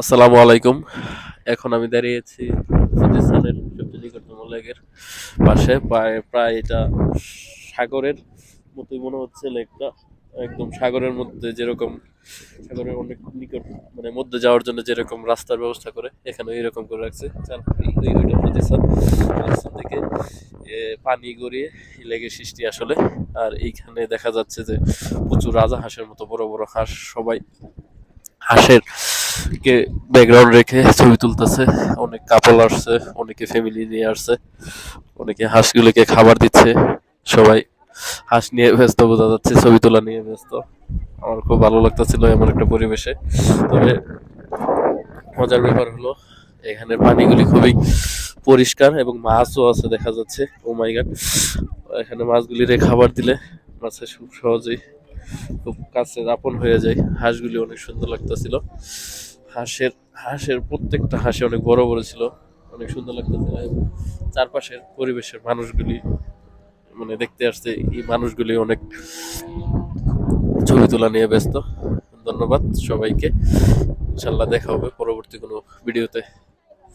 আসসালামু আলাইকুম। এখন আমি দাঁড়িয়েছি প্রতিষ্ঠানের সবচেয়ে নিকটতম লেকের পাশে। প্রায় প্রায় এটা সাগরের মতোই মনে হচ্ছে লেকটা। একদম সাগরের মধ্যে যেরকম সাগরের অনেক নিকট মানে মধ্যে যাওয়ার জন্য যেরকম রাস্তার ব্যবস্থা করে এখানে এরকম করে রাখছে। ওইটা থেকে পানি গড়িয়ে লেগের সৃষ্টি আসলে। আর এইখানে দেখা যাচ্ছে যে প্রচুর রাজা হাঁসের মতো বড় বড় হাঁস সবাই হাঁসের কে ব্যাকগ্রাউন্ড রেখে ছবি তুলতেছে, অনেক কাপল আসছে, অনেকে ফ্যামিলি নিয়ে আসছে, অনেকে হাঁসগুলোকে খাবার দিচ্ছে, সবাই হাঁস নিয়ে ব্যস্ত, বোঝা যাচ্ছে ছবি তোলা নিয়ে ব্যস্ত। আমার খুব ভালো লাগতেছিল এমন একটা পরিবেশে। তবে মজার ব্যাপার হলো এখানে পানিগুলি খুবই পরিষ্কার এবং মাছও আছে দেখা যাচ্ছে। ও মাই গড এখানে মাছগুলিরে খাবার দিলে মাছে খুব সহজেই খুব কাছে আপন হয়ে যায়। হাঁসগুলি অনেক সুন্দর লাগতেছিল। হাঁসের হাঁসের প্রত্যেকটা হাঁসে অনেক বড় বড় ছিল, অনেক সুন্দর লাগতো চারপাশের পরিবেশের মানুষগুলি মানে দেখতে আসছে, এই মানুষগুলি অনেক ছবি তোলা নিয়ে ব্যস্ত। ধন্যবাদ সবাইকে। ইনশাল্লাহ দেখা হবে পরবর্তী কোনো ভিডিওতে।